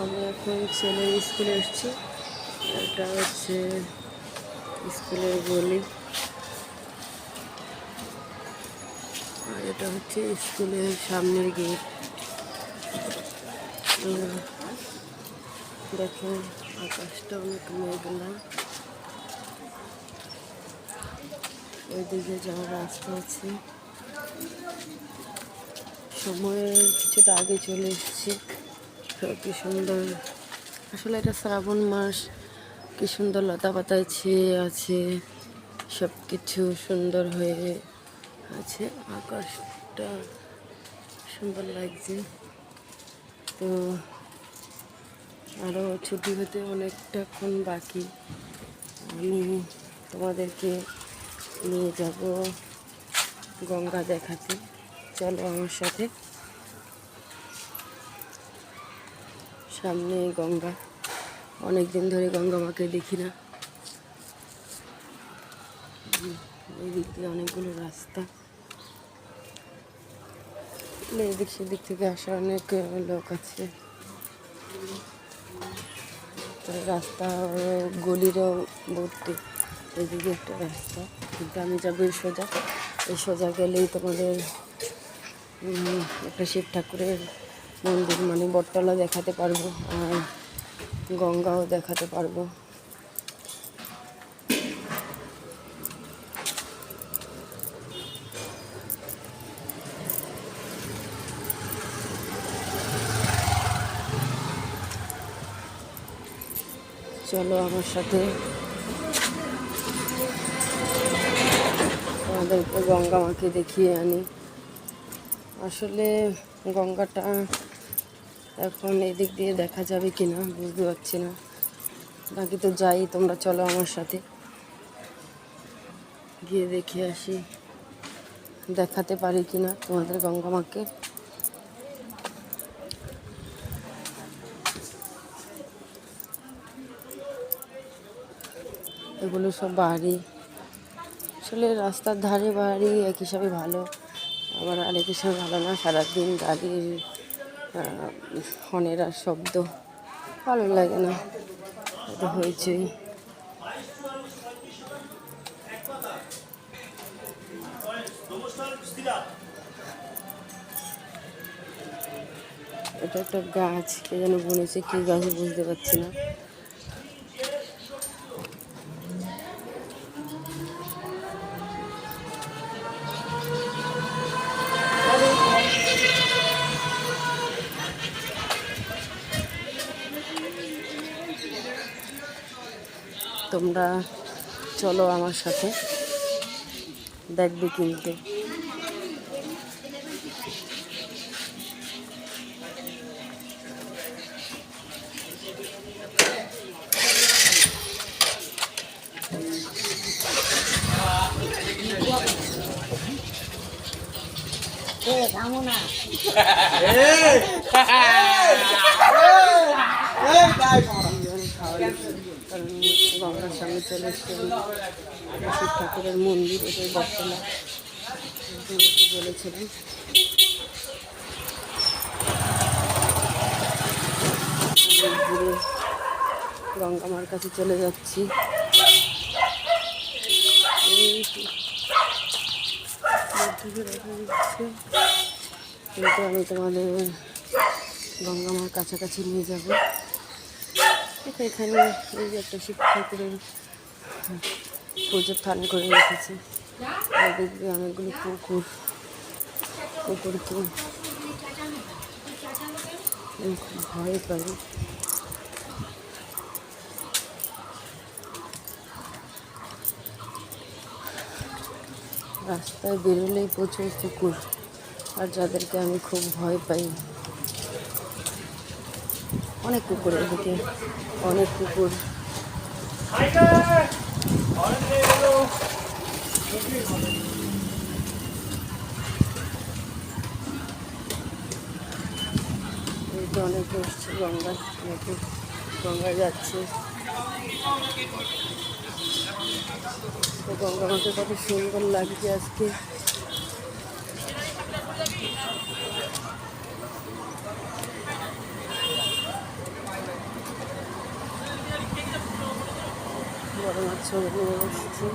আমি এখন ছেলের স্কুলে এসেছি। এটা হচ্ছে স্কুলের গলি। আর এটা হচ্ছে স্কুলের সামনের গেট। দেখো, আকাশটা অনেক মেঘলা। ওইদিকে যাওয়ার রাস্তা আছে। সময়ের কিছুটা আগে চলে এসেছি। তো কি সুন্দর। আসলে এটা শ্রাবণ মাস, কি সুন্দর লতা পাতায় ছেয়ে আছে সব কিছু সুন্দর হয়ে আছে, আকাশটা সুন্দর লাগছে। তো আরও ছুটি হতে অনেকটাক্ষণ বাকি। আমি তোমাদেরকে নিয়ে যাব গঙ্গা দেখাতে। চলো আমার সাথে। সামনে গঙ্গা। অনেক দিন ধরে গঙ্গা মাকে দেখি না। উম, এই দিক দিয়ে অনেকগুলো রাস্তা। এদিক সেদিক থেকে আসা অনেক লোক আছে। রাস্তা গলিরও ভর্তি। এদিকে একটা রাস্তা। কিন্তু আমি যাব এই সোজা। এই সোজা গেলেই তোমাদের একটা শিব ঠাকুরের মন্দির মানে বটতলা দেখাতে পারব আর গঙ্গাও দেখাতে পারব। চলো আমার সাথে। তোমাদেরকে গঙ্গা মাকে দেখিয়ে আনি। আসলে গঙ্গাটা এখন এদিক দিয়ে দেখা যাবে কি না, বুঝতে পারছি না। বাকি তো যাই, তোমরা চলো আমার সাথে। গিয়ে দেখে আসি, দেখাতে পারি কি না তোমাদের গঙ্গা মাকে এগুলো সব বাড়ি। আসলে রাস্তার ধারে বাড়ি এক হিসাবে ভালো। আবার আরেক হিসাবে ভালো না, সারাদিন গাড়ির হর্নের আর শব্দ ভালো লাগে না। হয়েছেই। এটা একটা গাছ, কে যেন বনেছে, কি গাছ বুঝতে পারছি না। তোমরা চলো আমার সাথে দেখবে কিনতে কারণ গঙ্গার সামনে চলে এসছে শিব ঠাকুরের মন্দির এটাই বটতলা তোমাকে বলেছিলাম ঘুরে গঙ্গা মার কাছে চলে যাচ্ছি কিন্তু আমি তোমাদের গঙ্গা মার কাছাকাছি নিয়ে যাব এখানে এই একটা শিব ঠাকুরের পুজোর থান করে রেখেছে। দিয়ে অনেকগুলো পুকুর পুকুরকে ভয় পাই রাস্তায় বেরোলেই প্রচুর পুকুর, আর যাদেরকে আমি খুব ভয় পাই অনেক কুকুর এদিকে, অনেক কুকুর। অনেকে এসছে গঙ্গা গঙ্গা যাচ্ছে। তো গঙ্গা মাকে কত সুন্দর লাগছে আজকে। মাছ নিয়ে এসেছি